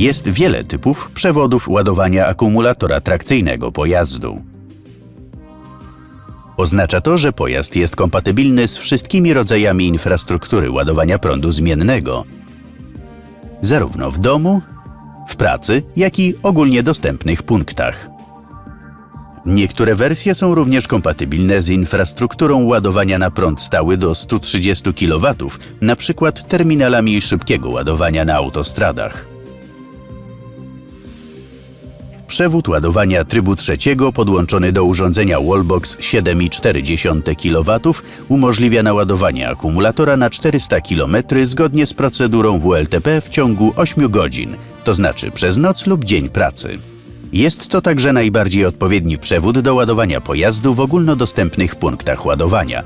Jest wiele typów przewodów ładowania akumulatora trakcyjnego pojazdu. Oznacza to, że pojazd jest kompatybilny z wszystkimi rodzajami infrastruktury ładowania prądu zmiennego, zarówno w domu, w pracy, jak i ogólnie dostępnych punktach. Niektóre wersje są również kompatybilne z infrastrukturą ładowania na prąd stały do 130 kW, przykład terminalami szybkiego ładowania na autostradach. Przewód ładowania trybu trzeciego podłączony do urządzenia Wallbox 7,4 kW umożliwia naładowanie akumulatora na 400 km zgodnie z procedurą WLTP w ciągu 8 godzin, to znaczy przez noc lub dzień pracy. Jest to także najbardziej odpowiedni przewód do ładowania pojazdu w ogólnodostępnych punktach ładowania.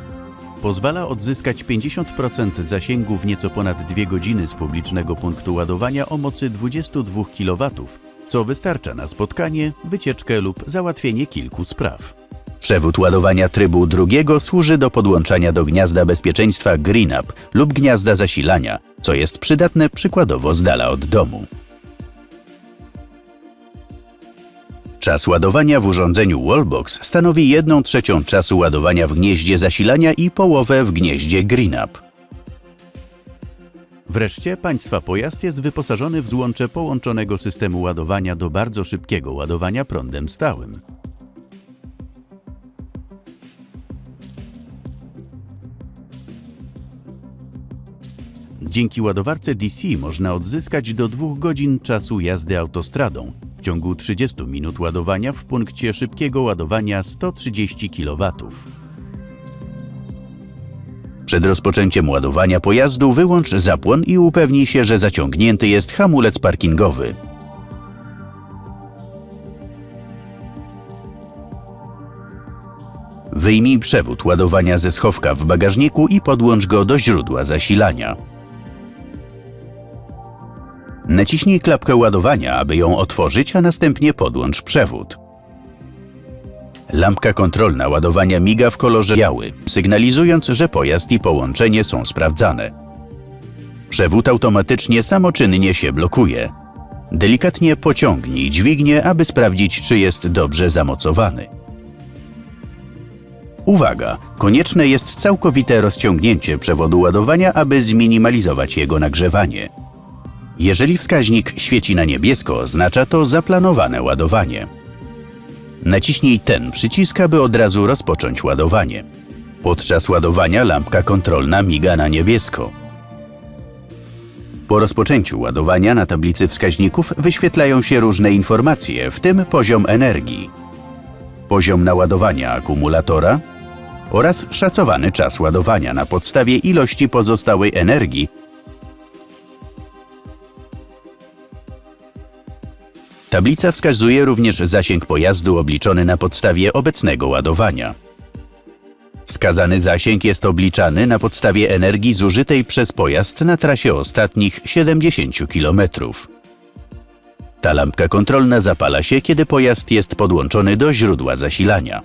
Pozwala odzyskać 50% zasięgu w nieco ponad 2 godziny z publicznego punktu ładowania o mocy 22 kW, co wystarcza na spotkanie, wycieczkę lub załatwienie kilku spraw. Przewód ładowania trybu drugiego służy do podłączania do gniazda bezpieczeństwa GreenUp lub gniazda zasilania, co jest przydatne przykładowo z dala od domu. Czas ładowania w urządzeniu Wallbox stanowi 1 trzecią czasu ładowania w gnieździe zasilania i połowę w gnieździe GreenUp. Wreszcie państwa pojazd jest wyposażony w złącze połączonego systemu ładowania do bardzo szybkiego ładowania prądem stałym. Dzięki ładowarce DC można odzyskać do 2 godzin czasu jazdy autostradą w ciągu 30 minut ładowania w punkcie szybkiego ładowania 130 kW. Przed rozpoczęciem ładowania pojazdu wyłącz zapłon i upewnij się, że zaciągnięty jest hamulec parkingowy. Wyjmij przewód ładowania ze schowka w bagażniku i podłącz go do źródła zasilania. Naciśnij klapkę ładowania, aby ją otworzyć, a następnie podłącz przewód. Lampka kontrolna ładowania miga w kolorze biały, sygnalizując, że pojazd i połączenie są sprawdzane. Przewód automatycznie samoczynnie się blokuje. Delikatnie pociągnij dźwignię, aby sprawdzić, czy jest dobrze zamocowany. Uwaga! Konieczne jest całkowite rozciągnięcie przewodu ładowania, aby zminimalizować jego nagrzewanie. Jeżeli wskaźnik świeci na niebiesko, oznacza to zaplanowane ładowanie. Naciśnij ten przycisk, aby od razu rozpocząć ładowanie. Podczas ładowania lampka kontrolna miga na niebiesko. Po rozpoczęciu ładowania na tablicy wskaźników wyświetlają się różne informacje, w tym poziom energii, poziom naładowania akumulatora oraz szacowany czas ładowania na podstawie ilości pozostałej energii Tablica wskazuje również zasięg pojazdu obliczony na podstawie obecnego ładowania. Wskazany zasięg jest obliczany na podstawie energii zużytej przez pojazd na trasie ostatnich 70 km. Ta lampka kontrolna zapala się, kiedy pojazd jest podłączony do źródła zasilania.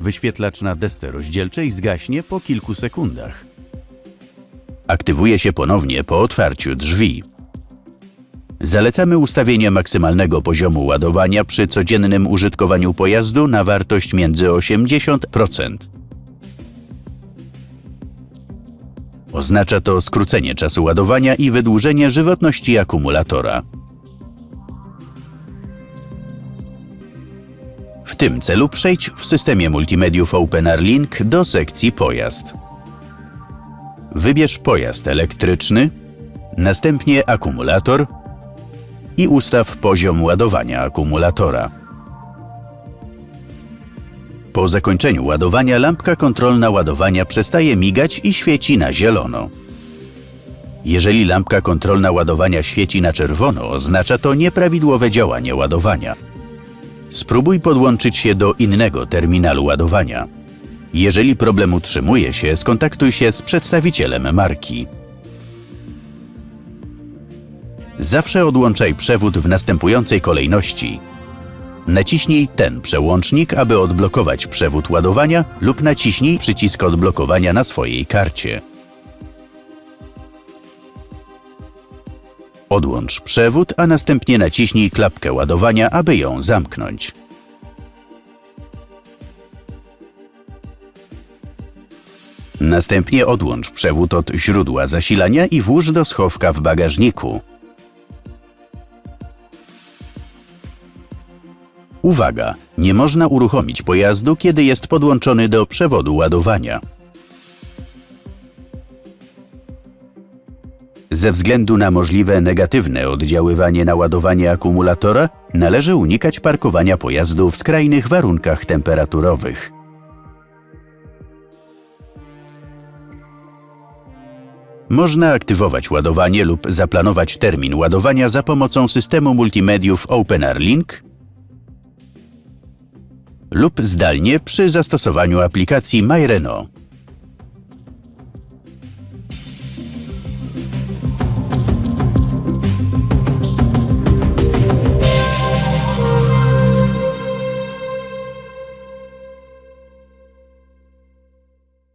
Wyświetlacz na desce rozdzielczej zgaśnie po kilku sekundach. Aktywuje się ponownie po otwarciu drzwi. Zalecamy ustawienie maksymalnego poziomu ładowania przy codziennym użytkowaniu pojazdu na wartość między 80%. Oznacza to skrócenie czasu ładowania i wydłużenie żywotności akumulatora. W tym celu przejdź w systemie multimediów OpenR Link do sekcji Pojazd. Wybierz pojazd elektryczny, następnie akumulator i ustaw poziom ładowania akumulatora. Po zakończeniu ładowania lampka kontrolna ładowania przestaje migać i świeci na zielono. Jeżeli lampka kontrolna ładowania świeci na czerwono, oznacza to nieprawidłowe działanie ładowania. Spróbuj podłączyć się do innego terminalu ładowania. Jeżeli problem utrzymuje się, skontaktuj się z przedstawicielem marki. Zawsze odłączaj przewód w następującej kolejności. Naciśnij ten przełącznik, aby odblokować przewód ładowania lub naciśnij przycisk odblokowania na swojej karcie. Odłącz przewód, a następnie naciśnij klapkę ładowania, aby ją zamknąć. Następnie odłącz przewód od źródła zasilania i włóż do schowka w bagażniku. Uwaga! Nie można uruchomić pojazdu, kiedy jest podłączony do przewodu ładowania. Ze względu na możliwe negatywne oddziaływanie na ładowanie akumulatora, należy unikać parkowania pojazdu w skrajnych warunkach temperaturowych. Można aktywować ładowanie lub zaplanować termin ładowania za pomocą systemu multimediów OpenR Link lub zdalnie przy zastosowaniu aplikacji MyRenault.